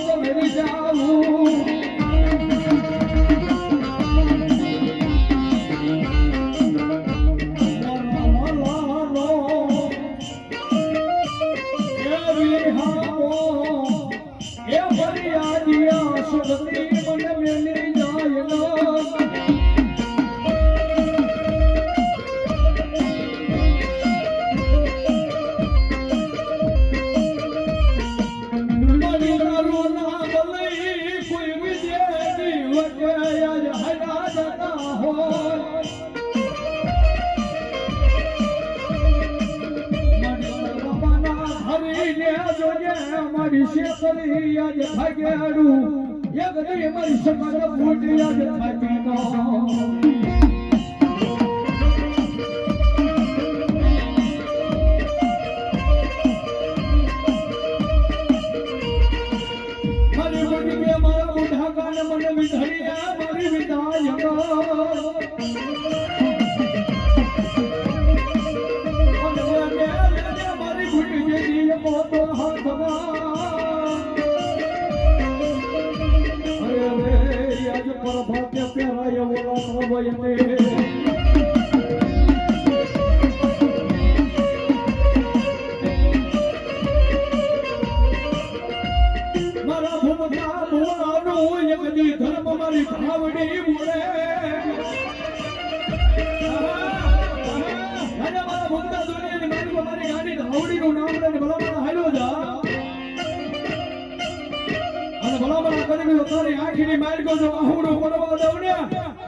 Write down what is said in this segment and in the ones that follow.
सगरे आसू મારી શેતરી આજ ભાગ્યાડું એક દી મારી સમાજ ફૂટી આજ ભાગ્યાનો કરી તારી આંખની માર્ગો જો આહુડું પડવા દઉં ને.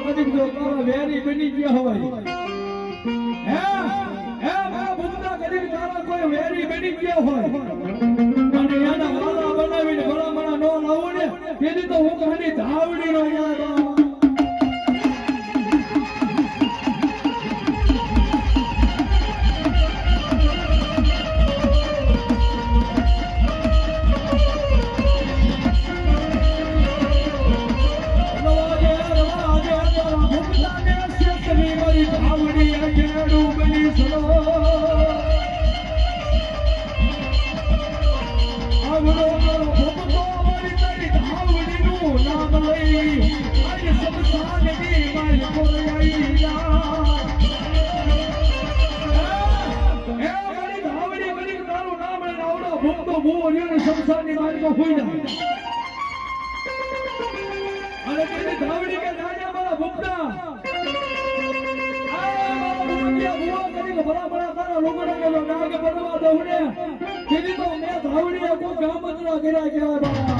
ભાવડીને ખોટ પડવા વેરી બની ગયા હોય. હે? હે મા ભૂતના ગરીબ તારા કોઈ વેરી બની ગયા હોય. અને એના વાલા બનાવીને ભલામણા નો લાવો ને તેથી તો હું કહાની ધાવડી નો યાદ શમશાનની મારીમાં હોઈ જાય. ધાવડી કે રાજા મારા ભૂપતા. આ મારા ભૂપતિયા ભૂવા કરીને ભલા ભલા કે નાગ બનવા દઉં ને. તેથી તો મેં ધાવડીએ કોઈ ગામ કર્યા કહેવાય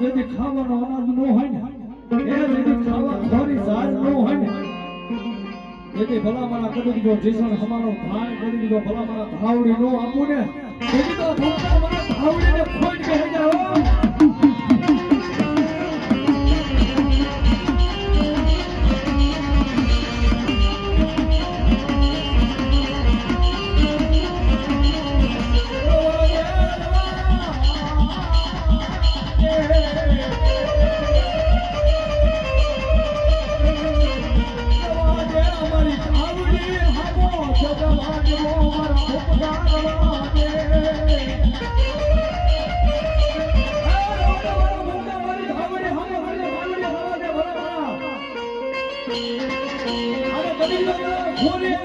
જેથી ખાવાનો અનાજ ન હોય ને, એ જેથી ખાવા ખોરી સાજ ન હોય ને, જેથી ભલામણા કરી દીધો જેસણ હમારો ભાઈ, કરી દીધો ભલામણા ધાવડી નો આપું ને તેથી તો ભૂખા મને ધાવડીને ખોટ કહે જાઓ. ওরে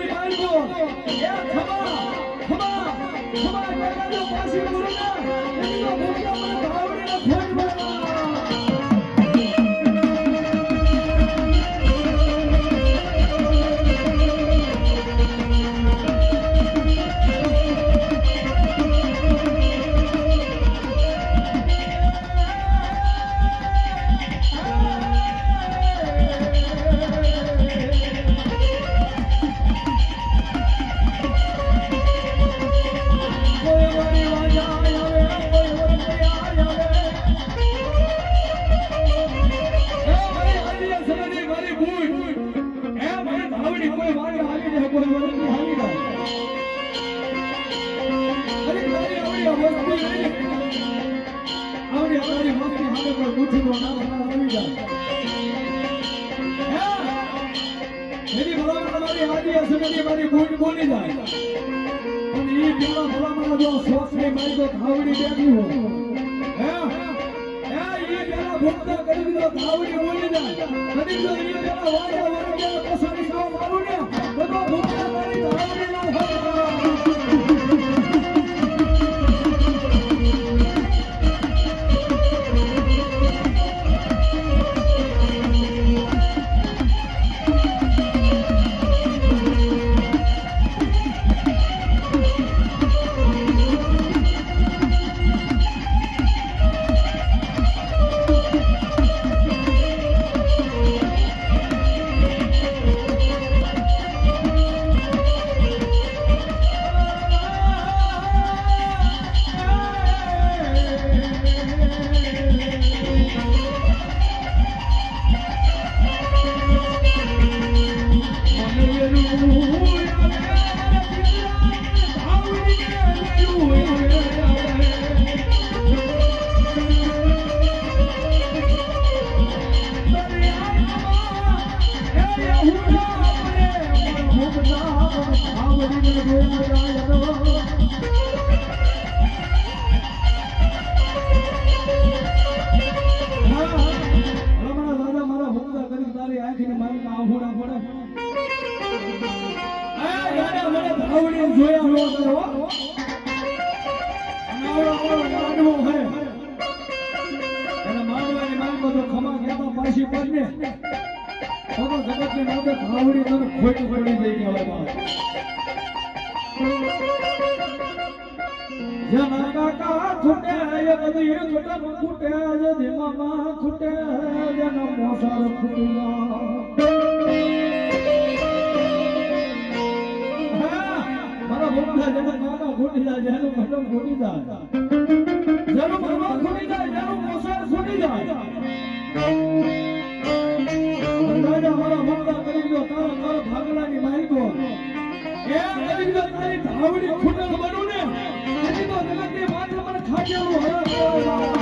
ભલામણ મારી ભૂલ બોલી જાય પણ ઈ પેલા ભલામણ જો શોખની મારી તો ધાવડી બેઠી હોય હે હે કરી ધાવડી જોયા નો કરો તો તને ખોટું એ બધી ખૂટે. ખૂટે જે ખૂટ્યા ભૂખા જેના ખૂટી જાય જેનું ખૂટી જાય જેનું ખૂટી જાય જેનું મોસાર ખૂટી જાય અંદાજા મારા ભૂખા કરી દો તારા તારા ભાગલાની માઈકો એ કરી દો તારી ધાવડી ખૂટલ બનું ને એની તો જગતની માથે મને ખાજેલું હરામ